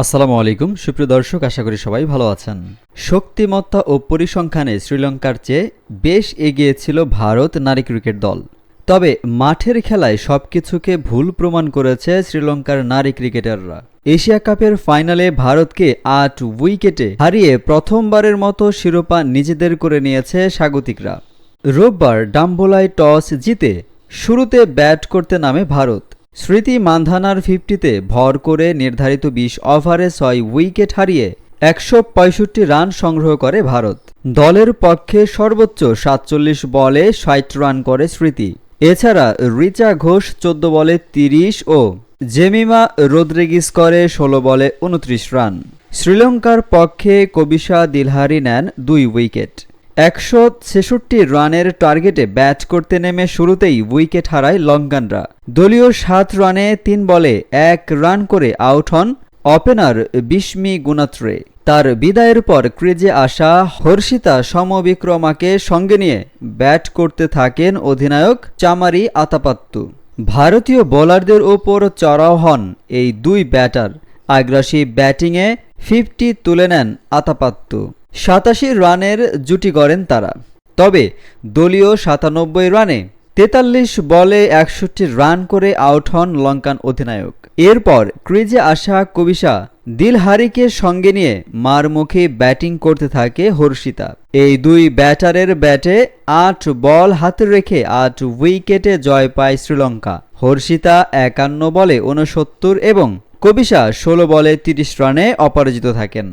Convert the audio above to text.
আসসালামু আলাইকুম। সুপ্রিয় দর্শক, আশা করি সবাই ভালো আছেন। শক্তিমত্তা ও পরিসংখ্যানে শ্রীলঙ্কার চেয়ে বেশ এগিয়ে ছিল ভারত নারী ক্রিকেট দল। তবে মাঠের খেলায় সবকিছুকে ভুল প্রমাণ করেছে শ্রীলঙ্কার নারী ক্রিকেটাররা। এশিয়া কাপের ফাইনালে ভারতকে আট উইকেটে হারিয়ে প্রথমবারের মতো শিরোপা নিজেদের করে নিয়েছে স্বাগতিকরা। রোববার ডাম্বোলায় টস জিতে শুরুতে ব্যাট করতে নামে ভারত। স্মৃতি মান্ধানার ফিফটিতে ভর করে নির্ধারিত বিশ ওভারে ছয় উইকেট হারিয়ে একশো পঁয়ষট্টি রান সংগ্রহ করে ভারত। দলের পক্ষে সর্বোচ্চ সাতচল্লিশ বলে ষাট রান করে স্মৃতি। এছাড়া রিচা ঘোষ চোদ্দ বলে তিরিশ ও জেমিমা রোদ্রিগিস করে ষোলো বলে উনত্রিশ রান। শ্রীলঙ্কার পক্ষে কবিশা দিলহারি নেন দুই উইকেট। একশো ছেষট্টি রানের টার্গেটে ব্যাট করতে নেমে শুরুতেই উইকেট হারায় লঙ্কানরা। দলীয় সাত রানে তিন বলে এক রান করে আউট হন ওপেনার বিস্মি গুণাত্রে। তার বিদায়ের পর ক্রিজে আসা হর্ষিতা সমবিক্রমাকে সঙ্গে নিয়ে ব্যাট করতে থাকেন অধিনায়ক চামারি আতাপাত্তু। ভারতীয় বোলারদের ওপর চড়াও হন এই দুই ব্যাটার। আগ্রাসী ব্যাটিংয়ে ফিফটি তুলে নেন আতাপাত্তু। সাতাশি রানের জুটি গড়েন তারা। তবে দলীয় সাতানব্বই রানে তেতাল্লিশ বলে একষট্টি রান করে আউট হন লঙ্কান অধিনায়ক। এরপর ক্রিজে আসা কবিশা দিলহারিকে সঙ্গে নিয়ে মারমুখী ব্যাটিং করতে থাকে হর্ষিতা। এই দুই ব্যাটারের ব্যাটে আট বল হাতে রেখে আট উইকেটে জয় পায় শ্রীলঙ্কা। হর্ষিতা একান্ন বলে উনসত্তর এবং কবিশা ষোলো বলে তিরিশ রানে অপরাজিত থাকেন।